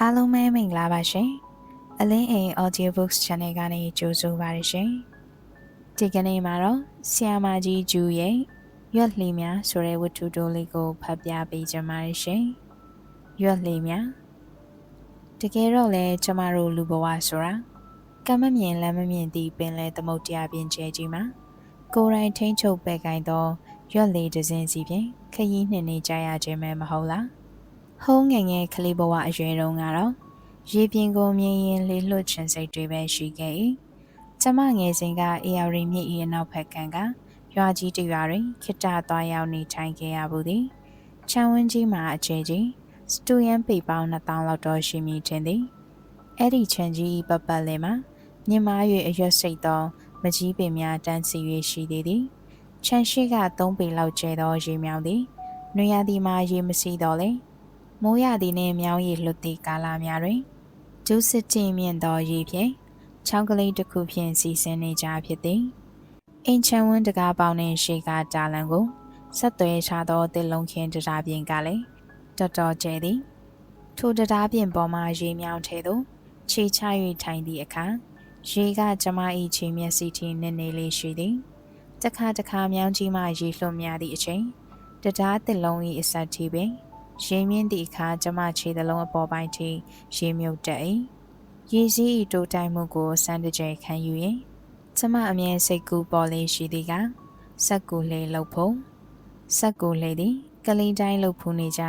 အားလုံးပဲမင်္ဂလာပါရှင်။အလင်းအိမ် Audiobooks Channel ကနေကြိုဆိုပါရရှင်။ဒီကနေ့မှာတော့ဆီယာမာကြီးဂျူရဲ့ရွက်လှီများဆိုတဲ့ဝတ္ထုတိုးလေးကိုဖတ်ပြပေးကြပါရရှင်။ရွက်လှီများတကယ်တော့လေကျမတို့လူဘဝဆိုတာကမမြင်လမ်းမမြင်သည့်ပင်လယ်သမုတ်တရားပြင်ကျဲကြီးမှာကိုယ်တိုင်ထိန်းချုပ်ပဲ့ကိုင်းသောရွက်လေးတစ်စင်းစီဖြင့်ခရီးနှင်နေကြရခြင်းပဲမဟုတ်လား။ ဟုံးငယ်ငယ်ကလေးဘဝအရွယ်တုန်းကတော့ရေပြင်ကိုမြင်ရင်လေးလွတ်ချင်စိတ်တွေပဲရှိခဲ့၏။ကျမငယ်စဉ်ကအေယာရီမြစ်၏အနောက်ဘက်ကကရွာကြီးတရွာတွင်ခိတ္တသွားရောက်နေထိုင်ခဲ့ရဘူးသည်။ချမ်းဝင်းကြီးမှာအခြေကြီးစတူယန်ပေပေါင်း2000လောက်တော့ရှိမိခြင်းသည်။အဲ့ဒီချန်ကြီးပပတ်လည်မှာမြင်မာ၍အရွက်စိတ်သောမကြီးပင်များတန်းစီ၍ရှိသေးသည်။ချန်ရှိက3ပေလောက်ကျဲသောရေမြောင်သည်နွေရာသီမှာရေမစီတော့လေ။ မိုးရသည်နှင့်မြောင်းရည်လွတ်သည့်ကာလများတွင်ကျူးစစ်ကျင်းမြင့်သောရေဖြင့်ချောင်းကလေးတစ်ခုဖြင့်စီစဉ်နေကြဖြစ်သည်အင်ချန်ဝန်းတကားပေါင်းနှင့်ရှေကတာလန်ကိုဆက်သွဲချသောတစ်လုံးခင်းတရားပြင်ကလည်းတော်တော်ကျဲသည်ထိုတရားပြင်ပေါ်မှရေမြောင်းထဲသို့ခြေချ၍ထိုင်သည့်အခါရေကကျမ၏ခြေမျက်စိထိနည်းနည်းလေးရှိသည်တခါတခါမြောင်းကြီးမှရေလွှတ်များသည့်အချိန်တရားတစ်လုံး၏အဆက်ထိပင် ရေမြင့်သည့်အခါကျမခြေသလုံးအပေါ်ပိုင်းထိရေမြုပ်တက်၏ရေစည်း၏တိုးတိုင်းမှုကိုစမ်းတကြဲခံယူရင်ကျမအမြဲစိတ်ကူးပေါ်လေးရှိသည်ကစက်ကူလေးလှုပ်ဖို့စက်ကူလေးသည်ကလေးတိုင်းလှုပ်ဖူးနေကြ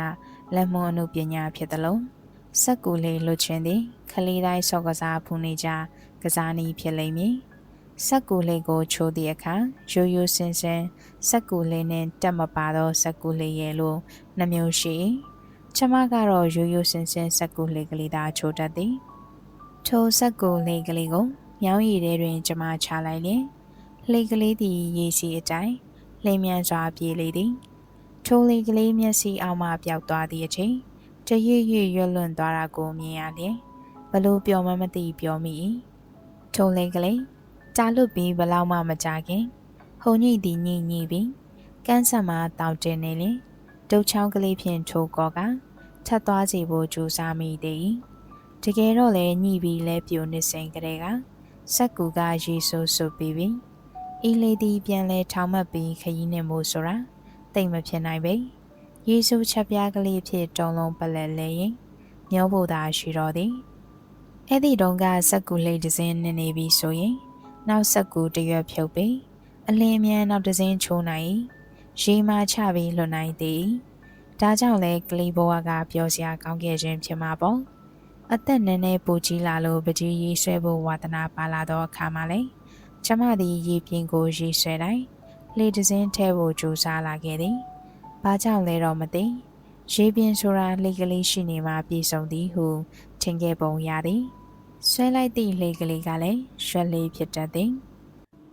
လက်မွန်အမှုပညာဖြစ်သလုံးစက်ကူလေးလွတ်ခြင်းသည်ကလေးတိုင်းစော့ကစားဖူးနေကြကစားနည်းဖြစ်လိမ့်မည် စက်ကူလေးကိုချိုးသည့်အခါရိုးရိုးစင်စင်စက်ကူလေးနဲ့တက်မပါသောစက်ကူလေးရဲ့လို့နှမျိုးရှိကျမကတော့ရိုးရိုးစင်စင်စက်ကူလေးကလေးသာချိုးတတ်သည်ထိုစက်ကူလေးကလေးကိုမြောင်းရည်ထဲတွင်ကျမချလိုက်လျင်လေကလေးသည်ရေစီအတိုင်းလိမ်မြန်စွာပြေးလေသည်ထိုလေကလေးမျက်စိအောက်မှပျောက်သွားသည့်အချိန်တရွေ့ရွေ့ရွလွန်သွားတာကိုမြင်ရလျင်ဘလို့ပျော်မမသိပျော်မိ၏ထိုလေကလေး တာလွတ်ပြီးဘလောက်မှမကြခင်ဟုန်ညိသည်ညိညိပြီးကန်းဆက်မှာတောက်တင်နေလင်ဒုတ်ချောင်းကလေးဖြင့်ထိုးကောကထပ်သွားစီဖို့ကြိုးစားမိသည်တကယ်တော့လည်းညှိပြီးလဲပြိုနေစိန်ကလေးကစက်ကူကရေဆိုးဆိုပြီးပြီအီလေးသည်ပြန်လဲထောင်မှတ်ပြီးခရီးနှင်မို့ဆိုတာတိတ်မဖြစ်နိုင်ပေရေဆိုးချက်ပြားကလေးဖြစ်တုံလုံးပလက်လဲရင်မျောဖို့သာရှိတော့သည်အဲ့ဒီတုန်းကစက်ကူလေးတစ်စင်းနေနေပြီဆိုရင် နောက်ဆက်ကူတရွက်ဖြုတ်ပြီးအလင်းမြန်နောက်တစ်စင်းချိုးနိုင်ရေမချပြီးလွတ်နိုင်သည်ဒါကြောင့်လဲကလေးဘဝကပျော်စရာကောင်းခဲ့ခြင်းဖြစ်မှာပေါ့အသက်နည်းနည်းပိုကြီးလာလို့ပကြီးရေးဆွဲဖို့ဝါသနာပါလာတော့အခါမှာလဲကျမသည်ရေပြင်းကိုရေးဆွဲတိုင်းလေတစင်းထဲဖို့ကြိုးစားလာခဲ့သည်ဘာကြောင့်လဲတော့မသိရေပြင်းဆိုတာလေကလေးရှိနေမှပြေဆုံးသည်ဟုထင်ခဲ့ပုံရသည် ဆွဲလိုက်သည့်လေကလေးကလည်းရွက်လေးဖြစ်တတ်သည်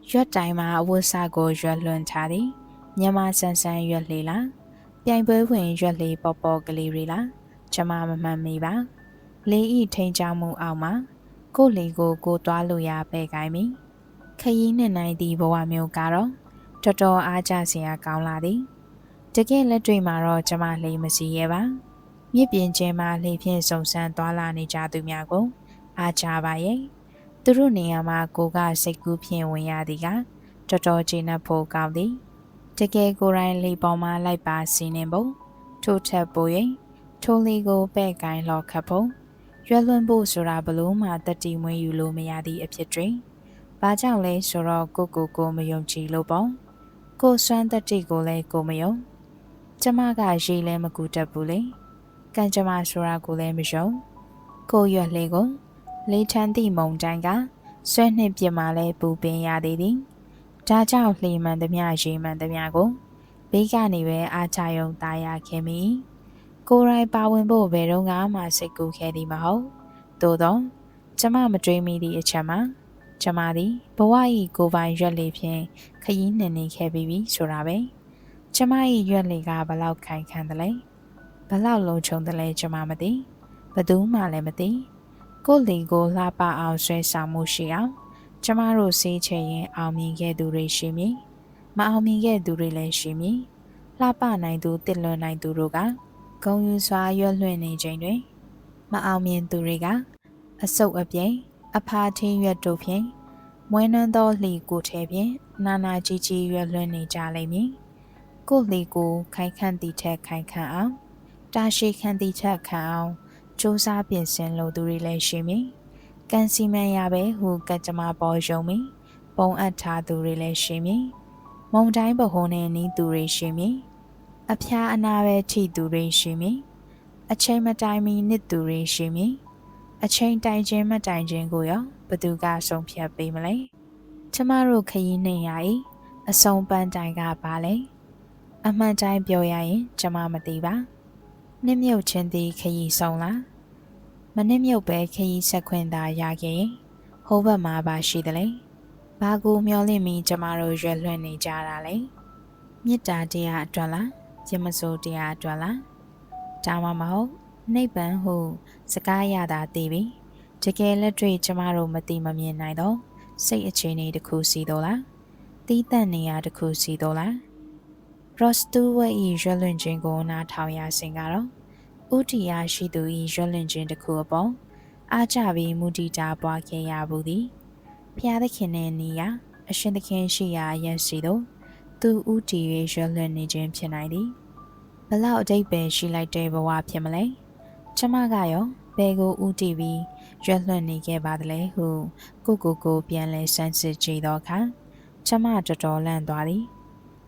ရွက်တိုင်းမှာအဝတ်စားကိုရွက်လွန်ထားသည်ညမဆန်းဆန်းရွက်လေးလားပြိုင်ပွဲဝင်ရွက်လေးပေါ်ပေါ်ကလေးတွေလားကျမမမှန်မိပါလေဤထိန်ချမှုအောက်မှာကိုလေကိုကိုသွားလို့ရပဲ့ကိုင်းပြီခရီးနှစ်နိုင်သည့်ဘဝမျိုးကတော့တော်တော်အားကြစရာကောင်းလာသည်တကယ်လက်တွေ့မှာတော့ကျမလေမစီရဲပါမြစ်ပြင်ကျဲမှာလေဖြင့်စုံစမ်းသွားလာနေကြသူများကို အားကြပါရဲ့သူတို့နေရာမှာကိုကစိတ်ကူးဖြင့်ဝင်ရသည်ကတော်တော်ကျေနပ်ဖို့ကောင်းသည်တကယ်ကိုယ်တိုင်လေပေါ်မှာလိုက်ပါစီနေဖို့ထို့ထက်ပိုရင်ထိုးလေးကိုပဲ့ကိုင်းလော်ခတ်ဖို့ရွက်လွန်ဖို့ဆိုတာဘလို့မှတတိမွေးယူလို့မရသည့်အဖြစ်တွင်ဘာကြောင့်လဲဆိုတော့ကိုကိုကိုမယုံကြည်လို့ပေါ့ကိုစွမ်းတတိကိုလည်းကိုမယုံကျမကရေးလဲမကူတတ်ဘူးလေကံကြမ္မာဆိုတာကိုလည်းမယုံကိုရွက်လေးကို လေးထန်းသည့်မုံတိုင်းကဆွဲနှစ်ပြစ်မှလည်းပူပင်ရသေးသည်ဒါကြောင့်လှေမှန်သမျှရေမှန်သမျှကိုဘေးကနေပဲအားချယုံตายရခင်မီကိုယ်တိုင်ပါဝင်ဖို့ဘယ်တော့မှစိတ်ကူးခဲ့သည်မဟုတ်သို့သောကျမမတွေးမိသည့်အချက်မှာကျမသည်ဘဝ၏ကိုပိုင်ရွက်လေးဖြင့်ခရီးနှင်နေခဲ့ပြီးပြီဆိုတာပဲကျမ၏ရွက်လေးကဘလောက်ခိုင်ခံတယ်လဲဘလောက်လုံခြုံတယ်လဲကျမမသိဘသူမှလည်းမသိ ကိုလီကိုလှပအောင်ဆွဲဆောင်မှုရှိအောင်ကျမတို့စေးချင်ရင်အောင်မြင်ခဲ့သူတွေရှိမည်မအောင်မြင်ခဲ့သူတွေလည်းရှိမည်လှပနိုင်သူတစ်လွန်နိုင်သူတို့ကဂုံယူစွာရွက်လွှင့်နေချိန်တွင်မအောင်မြင်သူတွေကအစုပ်အပြိမ်အဖာထင်းရွက်တို့ဖြင့်မွေးနှံသောလှီကိုထဲဖြင့်နာနာကြီးကြီးရွက်လွှင့်နေကြလိမ့်မည်ကိုလှီကိုခိုင်ခန့်သည့်ထက်ခိုင်ခန့်အောင်တာရှိခန့်သည့်ထက်ခန့်အောင် စူးစမ်းပြင်ဆင်လိုသူတွေလည်းရှိမည်ကန်စီမန်ရပဲဟုကကြမ္မာပေါ်ယုံမီပုံအပ်ထားသူတွေလည်းရှိမည်မုံတိုင်းဗဟိုနှင့်နီးသူတွေရှိမည်အဖျားအနာပဲထိသူတွေရှိမည်အချိန်မတိုင်မီနှစ်သူတွေရှိမည်အချိန်တိုင်ခြင်းမတိုင်ခြင်းကိုရောဘသူကဆုံးဖြတ်ပေးမလဲကျမတို့ခရီးနေရ၏အဆုံးပန်းတိုင်ကပါလေအမှန်တိုင်းပြောရရင် ကျမမသိပါ နစ်မြုပ်ခြင်းသည်ခရီးဆုံးလားမနစ်မြုပ်ပဲခရီးဆက်ခွင့်သာရခဲ့ရင်ဟိုဘက်မှာပါရှိတယ်လေဘာကိုမျောလင့်ပြီးကျမတို့ရွယ်လွှင့်နေကြတာလဲမေတ္တာတရားအတွက်လားရမစိုးတရားအတွက်လားဒါမှမဟုတ်နိဗ္ဗာန်ဟုစကားရတာသိပြီတကယ်လက်တွေ့ကျမတို့မသိမမြင်နိုင်တော့စိတ်အခြေအနေတစ်ခုစီတော့လားတီးတန့်နေရတစ်ခုစီတော့လား ရော့စတူဝဲဤရွလွင်ခြင်းကိုနားထောင်ရစဉ်ကတော့ဥတီယာရှိသူဤရွလွင်ခြင်းတစ်ခုအပေါ်အားကြပြီးမူတည်တာပွားခဲ့ရဘူးသည်ဖျားသခင်နဲ့နေရအရှင်သခင်ရှိရာရက်စီတော့သူဥတီ၍ရွလွင်နေခြင်းဖြစ်နိုင်သည်ဘလောက်အတိတ်ပဲရှိလိုက်တဲ့ဘဝဖြစ်မလဲကျမကရောဘယ်ကိုဥတီပြီးရွက်လွှင့်နေခဲ့ပါသလဲဟုကိုကိုကိုပြန်လဲဆန်းစစ်ကြည့်တော့ခါကျမတော်တော်လန့်သွားသည်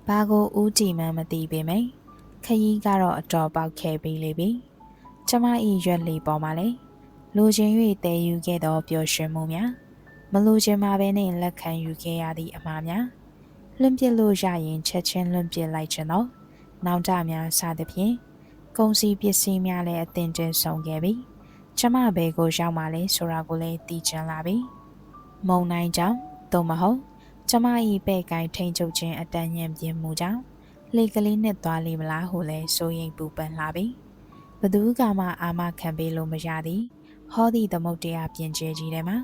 ဘာကိုဥတီမှမသိပေမယ့်ခရီးကတော့အတော်ပေါက်ခဲ့ပြီးလေပြီကျမဤရွက်လီပေါ်မှာလေလိုချင်၍တည်ယူခဲ့သောပျော်ရွှင်မှုများမလိုချင်မှာပဲနဲ့လက်ခံယူခဲ့ရသည့်အမှားများလွန့်ပစ်လို့ရရင်ချက်ချင်းလွန့်ပစ်လိုက်ခြင်းတော့နောင်တများစသဖြင့်ကုန်စည်ပစ္စည်းများလည်းအသင်တင်ဆောင်ခဲ့ပြီကျမဘယ်ကိုရောက်မှလဲဆိုတာကိုလည်းသိချင်လာပြီမုံနိုင်ကြောင့်သို့မဟုတ် ကျမဤပဲ့ကိုင်ထိန်ချုပ်ခြင်းအတန်ညံပြင်းမှုကြောင့်လေကလေးနဲ့သွားလိမ့်မလားဟုလဲစိုးရိမ်ပူပန်လာပြီဘသူကမှအာမခံပေးလို့မရသည်ဟောသည့်သမုတ်တရားပြင်ကျဲကြီးထဲမှာ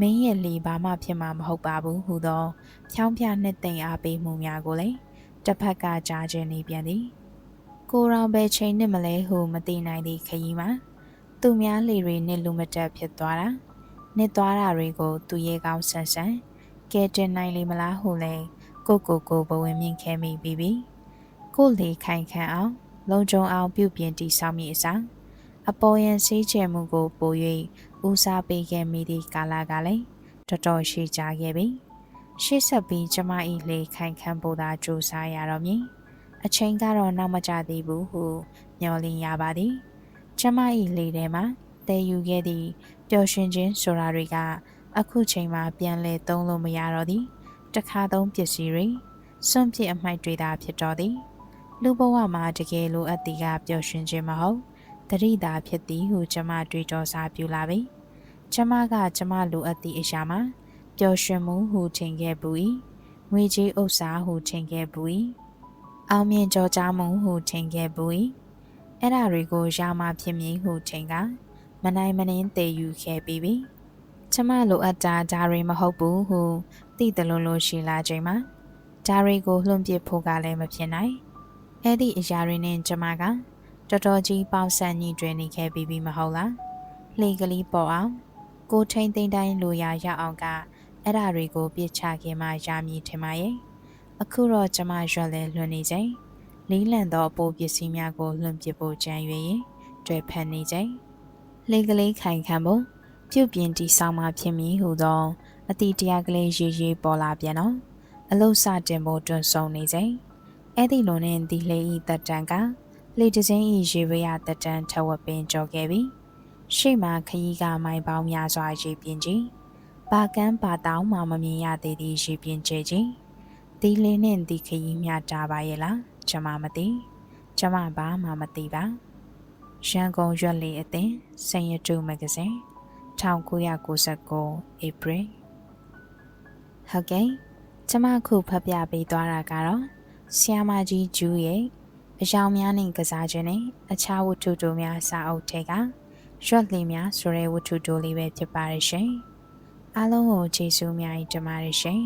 မင်းရဲ့လေဘာမှဖြစ်မှာမဟုတ်ပါဘူးဟူသောဖြောင်းပြနှစ်သိမ့်အားပေးမှုများကိုလည်းတစ်ဖက်ကကြားခြင်းနေပြန်သည်ကိုရောင်ပဲချိန်နစ်မလဲဟုမသိနိုင်သည့်ခရီးမှာသူများလေတွေနစ်လူမတက်ဖြစ်သွားတာနစ်သွားတာတွေကိုသူရဲကောင်းဆန်းဆန်း ကဲတင်နိုင်လေမလားဟုလဲကိုကိုကိုဘဝင်မြင့်ခဲမိပြီးပြီကိုလေခိုင်ခန့်အောင် လုံခြုံအောင်ပြုပြင်တည်ဆောက်မိအစားအပေါ်ယံဆေးချယ်မှုကိုပို၍ဦးစားပေးခဲ့မိသည့်ကာလကလည်းတော်တော်ရှိကြခဲ့ပြီရှေ့ဆက်ပြီးကျမ၏လေခိုင်ခန့်ဖို့သာကြိုးစားရတော့မည်အချိန်ကတော့နောက်မကျသေးဘူးဟုမျှော်လင့်ရပါသည်ကျမ၏လေထဲမှာတည်ယူခဲ့သည့်ပျော်ရွှင်ခြင်းဆိုတာတွေက အခုချိန်မှာပြန်လဲသုံးလို့မရတော့သည်တခါသုံးပစ္စည်းတွေစွန့်ပစ်အမိုက်တွေသာဖြစ်တော်သည်လူဘဝမှာတကယ်လိုအပ်သည်ကပျော်ရွှင်ခြင်းမဟုတ်တတိတာဖြစ်သည်ဟုကျမတွေးတောစားပြလာပြီကျမကကျမလိုအပ်သည့်အရာမှာပျော်ရွှင်မှုဟုထင်ခဲ့ပူ၏ငွေကြေးဥစ္စာဟုထင်ခဲ့ပူ၏အောင်မြင်ကြောကြားမှုဟုထင်ခဲ့ပူ၏အဲ့ဓာတွေကိုရမှဖြစ်မည်ဟုထင်ကမနိုင်မနှင်းတည်ယူခဲ့ပြီးပြီ ကျမလိုအပ်တာဒါတွေမဟုတ်ဘူးဟုသိတယ်လို့လို့ရှိလာချိန်မှာဒါတွေကိုလှုံ့ပစ်ဖို့ကလည်းမဖြစ်နိုင်အဲ့ဒီအရာတွေနဲ့ကျမကတော်တော်ကြီးပေါက်ဆက်ညှိတွင်နေခဲ့ပြီးပြီမဟုတ်လားလှေကလေးပေါ်အောင်ကိုထိန်သိမ်းတိုင်းလိုရာရောက်အောင်ကအဲ့ဓာတွေကိုပြစ်ချခင်မှရမည်ထင်ပါရဲ့အခုတော့ကျမရွက်လဲလွှန်နေချိန်လီးလန့်သောအပိုးပစ္စည်းများကိုလွှင့်ပစ်ဖို့ကြံရွယ်ရင်တွေ့ဖက်နေချိန်လေကလေးခိုင်ခံဖို့ ပြုတ်ပြင်းတီဆောင်မှဖြစ်မည်ဟုသောအတိတရားကလေးရေးရေးပေါ်လာပြန်တော့အလုစတင်ဖို့တွန့်ဆုံနေချိန်အဲ့ဒီလိုနဲ့ဒီလေဤတက်တန်ကလေတစင်းဤရေဝရတက်တန်ထဝပင်ကြော်ခဲ့ပြီရှေ့မှာခရီးကမိုင်ပေါင်းများစွာရေပြင်းကြီးဘာကန်းဘာတောင်းမှမမြင်ရသေးသည့်ရေပြင်းကျဲကြီးဒီလေးနဲ့ဒီခရီးမြတာပါရဲ့လားကျမမသိကျမဘာမှမသိပါရန်ကုန်ရွက်လီအသင်းစင်ရတူမဂ္ဂဇင်း 1999 April ဟုတ်ကဲ့ကျမခုဖတ်ပြပေးသွားတာကတော့ဆီယာမကြီးဂျူးရဲ့အယောင်များနဲ့ကစားခြင်းနဲ့အခြားဝတ္ထုတို့များစာအုပ်ထဲကရွက်လီများဆိုတဲ့ဝတ္ထုတို့လေးပဲဖြစ်ပါရဲ့ရှင်အားလုံးကိုကျေးဇူးများကြီးတင်ပါတယ်ရှင်